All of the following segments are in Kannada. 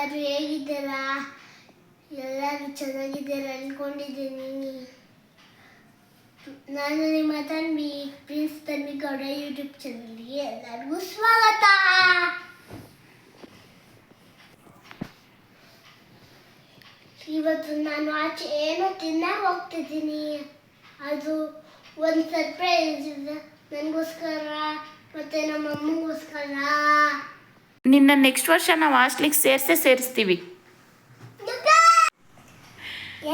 ಎಲ್ಲರೂ ಹೇಗಿದ್ದೀರಾ? ಎಲ್ಲರೂ ಚೆನ್ನಾಗಿದ್ದೀರಾ ಅನ್ಕೊಂಡಿದ್ದೀನಿ. ನಾನು ನಿಮ್ಮ ತನ್ವಿ, ಪ್ರಿನ್ಸ್ ತನ್ವಿ ಗೌಡ ಯೂಟ್ಯೂಬ್ ಚಾನಲ್ಗೆ ಎಲ್ಲರಿಗೂ ಸ್ವಾಗತ. ಇವತ್ತು ನಾನು ಆಚೆ ಏನೋ ತಿನ್ನಕ್ಕೆ ಹೋಗ್ತಿದ್ದೀನಿ. ಅದು ಒಂದು ಸರ್ಪ್ರೈಸ್ ಇದೆ. ನನಗೋಸ್ಕರ ಮತ್ತು ನಮ್ಮ ಅಮ್ಮಗೋಸ್ಕರ. ನಿನ್ನ ನೆಕ್ಸ್ಟ್ ವರ್ಷ ನಾವು ಹಾಸ್ಟ್ಲಿಗೆ ಸೇರಿಸೇ ಸೇರಿಸ್ತೀವಿ.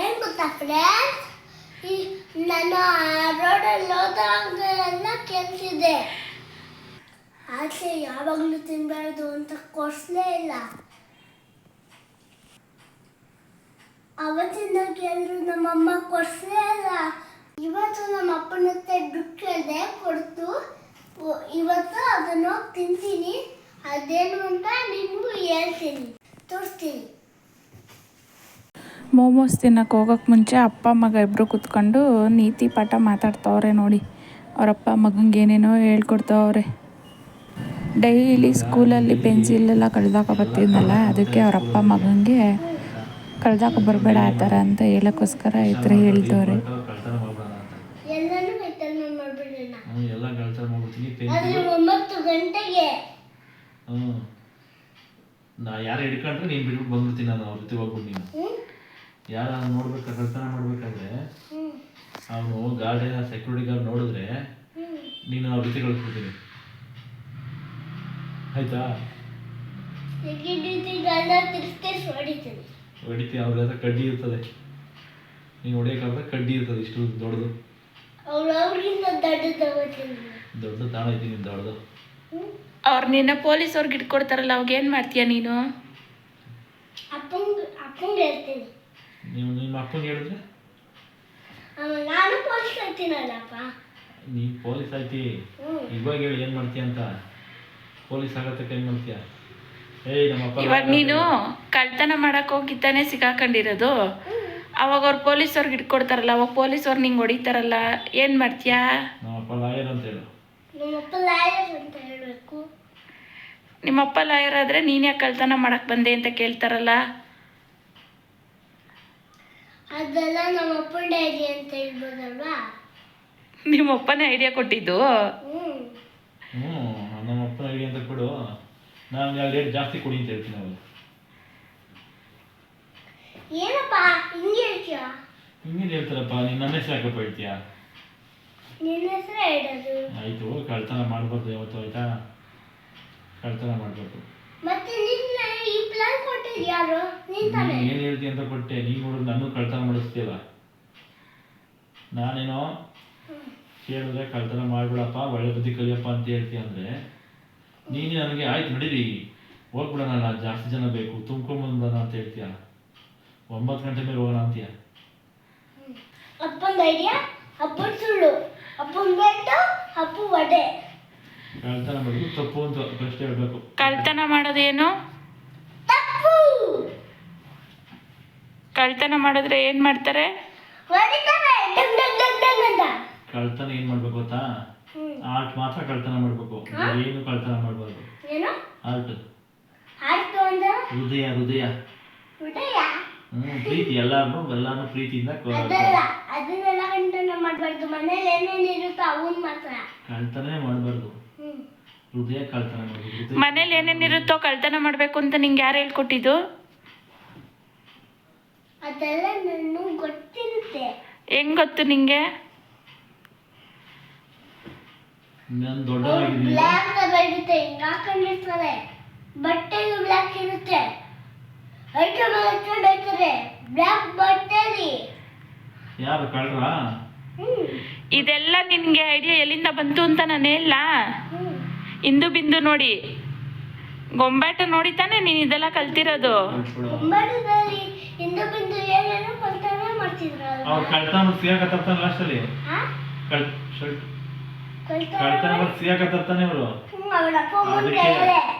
ಏನ್ ಗೊತ್ತಾ ಫ್ರೆಂಡ್ಸ್ ನಾನು ರೋಡಲ್ಲಿ ಹೋದಾಗೆಲ್ಲ ಕೆಲ್ಸಿದೆ ಆಚೆ ಯಾವಾಗಲೂ ತಿನ್ಬಾರ್ದು ಅಂತ ಕೊಡ್ಸ್ಲೇ ಇಲ್ಲ. ಅವತ್ತಿಂದ ಕೇಳಿದ್ರು ನಮ್ಮಮ್ಮ ಕೊಡ್ಸ್ಲೇ ಇಲ್ಲ. ಇವತ್ತು ನಮ್ಮ ಅಪ್ಪನ ಹತ್ರ ದುಡ್ಡು ಕೇಳಿದೆ, ಕೊಡ್ತು. ಇವತ್ತು ಅದನ್ನ ತಿಂತೀನಿ. ಅದೇನು ಅಂತ ನಿಮಗೂ ಹೇಳ್ತೀನಿ. ತೋರಿಸ್ತೀನಿ. ಮೋಮೋಸ್ ತಿನ್ನಕ್ಕೆ ಹೋಗೋಕ್ಕೆ ಮುಂಚೆ ಅಪ್ಪ ಮಗ ಇಬ್ಬರು ಕುತ್ಕೊಂಡು ನೀತಿ ಪಾಠ ಮಾತಾಡ್ತಾವ್ರೆ ನೋಡಿ. ಅವರಪ್ಪ ಮಗಂಗೆ ಏನೇನೋ ಹೇಳ್ಕೊಡ್ತಾವ್ರೆ. ಡೈಲಿ ಸ್ಕೂಲಲ್ಲಿ ಪೆನ್ಸಿಲೆಲ್ಲ ಕಳ್ದಾಕ ಬರ್ತಿದ್ನಲ್ಲ ಅದಕ್ಕೆ ಅವರಪ್ಪ ಮಗಂಗೆ ಕಳ್ದಾಕ ಬರಬೇಡ ಆ ಥರ ಅಂತ ಹೇಳೋಕ್ಕೋಸ್ಕರ ಈ ಥರ ಹೇಳ್ತವ್ರೆ ಕಳ್ತನ ಮಾಡ್ಬೇಡ ಅಂತ ಎಲ್ಲನೂ ವೆತನ ಮಾಡ್ಬಿಡೋಣ ಹ್ಞೂ ಎಲ್ಲ ಕಳ್ತನ ಮಾಡ್ಬಿಡ್ತೀನಿ ಆದ್ರೆ ಪೆನ್ಸಿಲ್ ಒಂಬತ್ತು ಗಂಟೆಗೆ ಹ್ಞೂ ನಾ ಯಾರು ಹಿಡ್ಕೊಂಡ್ರೆ ನೀನು ಬಿಟ್ಬಿಟ್ಟು ಬಂದ್ಬಿಡ್ತೀನಿ ನಾನು ಅವ್ರ ಜೊತೆ ಹೋಗ್ಬಿಟ್ಟು ನೀನು. ಯಾರ ನೋಡ್ಬೇಕು ಕಳ್ತನ ಮಾಡ್ಬೇಕಾದ್ರೆ ಅವನು ಗಾರ್ಡನ್ ಸೆಕ್ಯೂರಿಟಿ ಗಾರ್ಡ್ ನೋಡಿದ್ರೆ ನೀನು ಅವ್ರ ಜೊತೆ ಕಳಿಸ್ಬಿಡ್ತೀನಿ. ಆಯ್ತಾ? ಹೊಡಿತೀವಿ ಅವ್ರ ಹತ್ರ ಕಡ್ಡಿ ಇರ್ತದೆ. ನೀನು ಹೊಡಿಯೋಕ್ಕಾದ್ರೆ ಕಡ್ಡಿ ಇರ್ತದೆ ಇಷ್ಟು ದೊಡ್ಡದು. ದೊಡ್ಡ ತಾಣ ಐತಿ ನೀನು ದೊಡ್ಡದು. ಅವ್ರು ನಿನ್ನ ಪೊಲೀಸ್ ಅವ್ರಿಗೆ ಇಟ್ಕೊಡ್ತಾರಲ್ಲ ಅವಾಗ ಏನು ಮಾಡ್ತೀಯ ನೀನು? ಅಪ್ಪಂಗ್ ಅಪ್ಪಂಗೆ ಹೇಳ್ತೀನಿ. ನೀವು ನಿಮ್ಮ ಅಪ್ಪನಿಗೆ ಹೇಳಿದ್ರೆ? ನಾನು ಪೊಲೀಸ್ ಆಗ್ತೀನಲ್ಲಪ್ಪ ನೀನು ಪೊಲೀಸ್ ಆಯ್ತಿ. ಇವಾಗ ಹೇಳಿ ಏನು ಮಾಡ್ತೀಯ ಅಂತ. ಪೊಲೀಸ್ ಆಗತ್ತಕ್ಕೆ ಏನು ಮಾಡ್ತೀಯ? ಏಯ್ ನಮ್ಮ ಅಪ್ಪ ಇವಾಗ ನೀನು ಕಳ್ತನ ಮಾಡಕ್ಕೆ ಹೋಗಿದ್ದಾನೆ ಸಿಗಾಕೊಂಡಿರೋದು. ಅವಾಗ ಅವ್ರು ಪೊಲೀಸವ್ರಿಗೆ ಇಟ್ಕೊಡ್ತಾರಲ್ಲ ಅವಾಗ ಪೊಲೀಸವ್ರು ನಿಂಗೆ ಹೊಡಿತಾರಲ್ಲ ಏನು ಮಾಡ್ತೀಯಾ? ನಮ್ಮ ಅಪ್ಪ ಲಾಯರ್ ಅಂತ ಹೇಳು. ನಮ್ಮಪ್ಪ ಲಾಯರ್ ಅಂತ ಹೇಳಬೇಕು. ನಿಮ್ಮಪ್ಪ ಲಾಯರ್ ಆದರೆ ನೀನು ಯಾಕೆ ಕಳ್ತನ ಮಾಡಕ್ಕೆ ಬಂದೆ ಅಂತ ಕೇಳ್ತಾರಲ್ಲ? ಅದೆಲ್ಲ ನಮ್ಮಪ್ಪನ ಐಡಿಯಾ ಅಂತ ಹೇಳ್ಬೋದಲ್ವಾ? ನಿಮ್ಮಪ್ಪನೇ ಐಡಿಯಾ ಕೊಟ್ಟಿದ್ದು? ಹ್ಮ್. ಹ್ಞೂ ನಮ್ಮ ಅಪ್ಪನ ಐಡಿಯಾ ಅಂತ ಕೊಡು. ನಾನು ಯಾವ ರೇಟ್ ಜಾಸ್ತಿ ಕೊಡಿ ಅಂತ ಹೇಳ್ತೀನಿ ಅವಳು ಏನಪ್ಪ ಹಿಂಗೆ ಹೇಳ್ತೀಯ? ಹಿಂಗೇನು ಹೇಳ್ತಾರಪ್ಪ ನೀನು ನನ್ನ ಹೆಸರು ಹಾಕಪ್ಪ ಹೇಳ್ತೀಯ? ನಿನ್ನ ಹೆಸರು ಹೇಳೋದು. ಆಯಿತು ಕಳ್ತನ ಮಾಡಬಾರ್ದು ಯಾವತ್ತು ಆಯಿತಾ? ಕಳ್ತನ ಮಾಡಬೇಕು. ಮತ್ತೆ ನಿನ್ನ ಈ ಪ್ಲಾನ್ ಯಾರು? ಏನು ಹೇಳ್ತೀಯ ಅಂತ ಕೊಟ್ಟೆ ನೀನು ನೋಡು ನಾನು ಕಳ್ತನ ಮಾಡಿಸ್ತೀಯಲ್ಲ. ನಾನೇನೋ ಕೇಳಿದ್ರೆ ಕಳ್ತನ ಮಾಡ್ಬಿಡಪ್ಪ ಒಳ್ಳೆ ಬುದ್ಧಿ ಕಲಿಯಪ್ಪ ಅಂತ ಹೇಳ್ತೀಯ ಅಂದರೆ ನೀನು ನನಗೆ ಆಯ್ತು ನಡೀರಿ. ಹೋಗ್ಬಿಡೋಣ ಜಾಸ್ತಿ ಜನ ಬೇಕು ತುಂಬ್ಕೊಂಬಂದ್ಬಿಡೋಣ ಅಂತ ಹೇಳ್ತೀಯ. ಒಂಬತ್ತು ಗಂಟೆ ಮೇಲೆ ಹೋಗೋಣ ಅಂತೀಯ? ಅಪ್ಪನ ಐಡಿಯಾ ಅಪ್ಪನ ಸುಳ್ಳು. ಅಪ್ಪನ ಬೆಟ್ಟು ಅಪ್ಪು ವಡೆ. ಕಳ್ತನ ಮಾಡೋದು ತಪ್ಪು. ಅಂತ ಪ್ರಶ್ನೆ ಹೇಳ್ಬೇಕು ಕಳ್ತನ ಮಾಡೋದೇನು ತಪ್ಪು ಕಳ್ತನ ಮಾಡಿದ್ರೆ ಏನು ಮಾಡ್ತಾರೆ ಕಳ್ತನ ಏನ್ ಮಾಡ್ಬೇಕು ಗೊತ್ತಾ? ಆರ್ಟ್ ಮಾತ್ರ ಕಳ್ತನ ಮಾಡಬೇಕು. ಏನು ಕಳ್ತನ ಮಾಡಬಾರ್ದು. ಏನು? ಆರ್ಟ್. ಹೃದಯ ಹೃದಯ. ಹ್ಮ್ ಹ್ಞೂ ಪ್ರೀತಿ. ಎಲ್ಲಾರು ಎಲ್ಲಾನು ಪ್ರೀತಿಯಿಂದ ಕಳ್ತನೇ ಮಾಡಬಾರ್ದು. ಹೃದಯ ಕಳ್ತನ ಹೃದಯ ಮನೇಲಿ ಏನೇನಿರುತ್ತೋ ಕಳ್ತನ ಮಾಡಬೇಕು ಅಂತ ನಿಂಗೆ ಯಾರು ಹೇಳ್ಕೊಟ್ಟಿದ್ದು? ಅದೆಲ್ಲ ನನ್ನ ಗೊತ್ತಿರುತ್ತೆ. ಹೆಂಗ್ ಗೊತ್ತು ನಿಂಗೆ? ನಾನು ದೊಡ್ಡದಾಗಿದ್ದೀನಿ ಬ್ಲ್ಯಾಕ್ ಇರುತ್ತೆ ಹಿಂಗ್ ಹಾಕೊಂಡಿರ್ತಾರೆ? ಬಟ್ಟೆಗೆ ಬ್ಲ್ಯಾಕ್ ಇರುತ್ತೆ. ಐಟಮ್ ಹಾಕೊಂಡು ಹೋಗ್ತಾರೆ. ಬ್ಲ್ಯಾಕ್ ಬಟ್ಟೆಲಿ. ಯಾರು ಕಳ್ರಾ? ಇದೆಲ್ಲ ನಿನ್ಗೆ ಐಡಿಯಾ ಎಲ್ಲಿಂದ ಬಂತು ಅಂತ ನಾನು ಹೇಳ ಹ್ಮ್. ಇಂದು ಬಿಂದು ನೋಡಿ. ಗೊಂಬಾಟ ನೋಡಿ ತಾನೆ ನೀನು ಇದೆಲ್ಲ ಕಲ್ತಿರೋದು.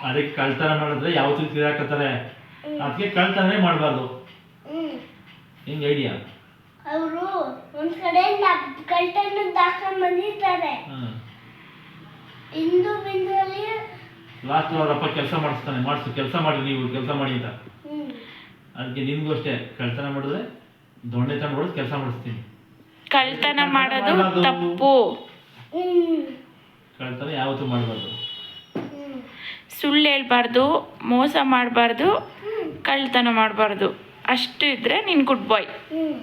ಅದಕ್ಕೆ ಕಳ್ತನ ಮಾಡಿದ್ರೆ ಯಾವತ್ತೂ ಸಿಗಾಕತ್ತಾರೆ ಅದಕ್ಕೆ ಕಳ್ತನೇ ಮಾಡಬಾರ್ದು. ಹ್ಮ್. ಹಿಂಗೆ ಐಡಿಯಾ? ಅವರು ಒಂದ್ ಕಡೆಯಿಂದ ಕಳ್ತನ ದಾಖಲೆ ಬಂದಿರ್ತಾರೆ. ಇಂದು ಬಿಂದುವಲ್ಲಿ ಲಾಸ್ಟ್ ಅವರಪ್ಪ ಕೆಲಸ ಮಾಡಿಸ್ತಾನೆ ಮಾಡಿಸು ಕೆಲಸ ಮಾಡಿ ನೀವು ಕೆಲಸ ಮಾಡಿ ಅಂತ. ಹ್ಮ್. ಅದಕ್ಕೆ ನಿನ್ಗೂ ಅಷ್ಟೇ ಕಳ್ತನ ಮಾಡಿದ್ರೆ ದೊಣ್ಣೆ ಹೊಡೆದು ಕೆಲಸ ಮಾಡಿಸ್ತೀನಿ. ಕಳ್ತನ ಮಾಡೋದು. ತಪ್ಪು. ಹ್ಮ್. ಕಳ್ತನ ಯಾವತ್ತೂ ಮಾಡಬಾರ್ದು. ಹ್ಮ್. ಸುಳ್ಳು ಹೇಳ್ಬಾರ್ದು ಮೋಸ ಮಾಡಬಾರ್ದು ಕಳ್ತನ ಮಾಡಬಾರ್ದು. ಅಷ್ಟು ಇದ್ರೆ ನೀನು ಗುಡ್ ಬಾಯ್ ಹ್ಮ್.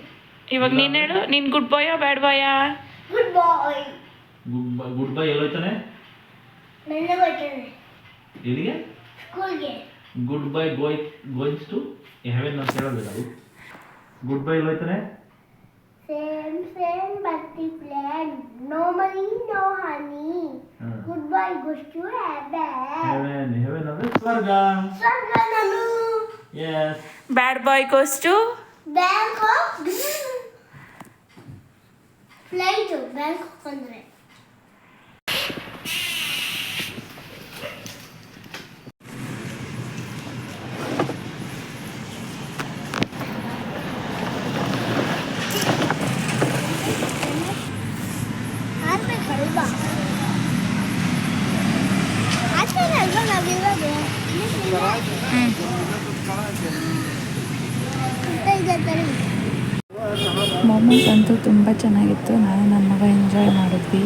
ಇವಾಗ ನೀನು ಹೇಳು ನೀನು ಗುಡ್ ಬಾಯೋ bad ಬಾಯಾ good boy good boy good by ಎಲ್ಲೋಯ್ತಾನೆ ನನ್ನ ಬರ್ತಾನೆ ಎಲ್ಲಿಗೆ ಸ್ಕೂಲ್ಗೆ good bye go goings to heaven ಅಂತ ಹೇಳೋದು ನಾವು ಗುಡ್ ಬೈ ಎಲ್ಲೋಯ್ತಾನೆ ಸೇಮ್ ಸೇಮ್ ಬಟ್ಟಿ plan no money no honey ಹಾಂ good bye good to have heaven heaven ಅಂದರೆ ಸ್ವರ್ಗ ಸ್ವರ್ಗ ನಾನು yes bad boy goes to Bangkok flight Bangkok ಅಂದರೆ ಮೊಮೆಂಟ್ ಅಂತೂ ತುಂಬ ಚೆನ್ನಾಗಿತ್ತು. ನಾನು ನನ್ನ ಮಗ ಎಂಜಾಯ್ ಮಾಡಿದ್ವಿ.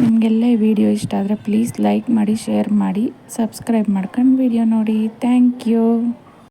ನಿಮಗೆಲ್ಲ ಈ ವಿಡಿಯೋ ಇಷ್ಟ ಆದರೆ ಪ್ಲೀಸ್ ಲೈಕ್ ಮಾಡಿ ಶೇರ್ ಮಾಡಿ ಸಬ್ಸ್ಕ್ರೈಬ್ ಮಾಡ್ಕೊಂಡು ವಿಡಿಯೋ ನೋಡಿ. Thank you